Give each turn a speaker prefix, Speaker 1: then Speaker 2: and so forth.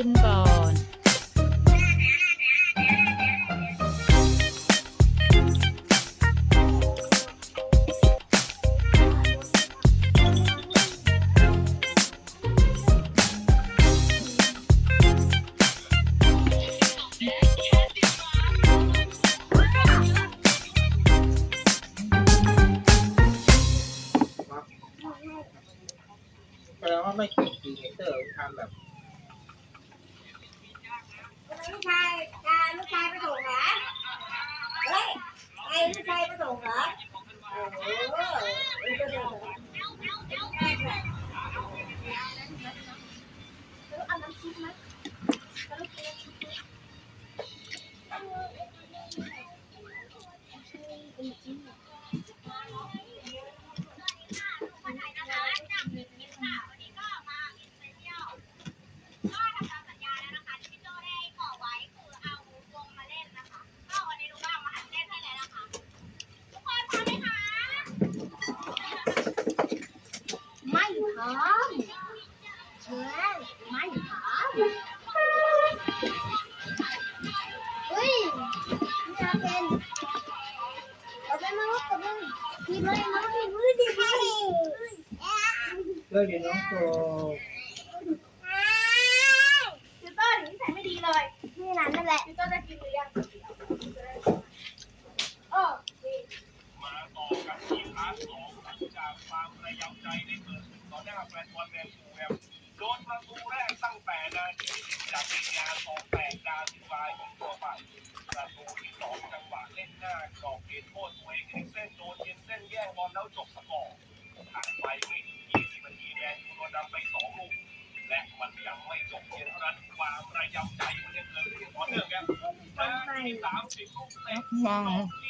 Speaker 1: ชิมก่อนาไม่กินกินเตอร์ทำแบบ
Speaker 2: ไอ้ลูกชายไปส่งเหรอโอ้โหลูกชายไปส่งเหรอแล้วเอาน้ำซุปไหมแล้วกกินน้ำซุปไหม พร้อมเชิญไม่พร้อมเฮ้ยนี่เราเป็นเราเป็นมนุษย์กับมึงทีมเลยน้องทีมมือดี
Speaker 1: เรื่องเรียนน้องโต
Speaker 2: จิตเตอร์นิสัยไม่ดีเลยนี่นั่นนั่นแหละจิตเตอร์ได้กินหรือยังเออ
Speaker 3: มาต่อกันที่พาร์ทสองจากความระยำใจได้เกิดขึ้น หน้าแฟนบอลแมนยูครับโดนประตูแรกตั้งแต่นาทีจากเป็นานของแปดดาวซิวาของตัวฝ่ายประตูที่สองจังหวะเล่นหน้ากรอบเขตโทษตัวเองเอ็กเส้นโดนเย็นเส้นแย่งบอลแล้วจบสกอร์ผ่านไปไม่ถึง20นาทีแดงยูโดนนำไปสองลูกและมันยังไม่จบเพียงเท่านั้นความระยำใจมันยังเกิดขึ้นต่อเนื่องครับนาทีสามสิบลูกเตะ
Speaker 4: มอง
Speaker 3: ที่โยน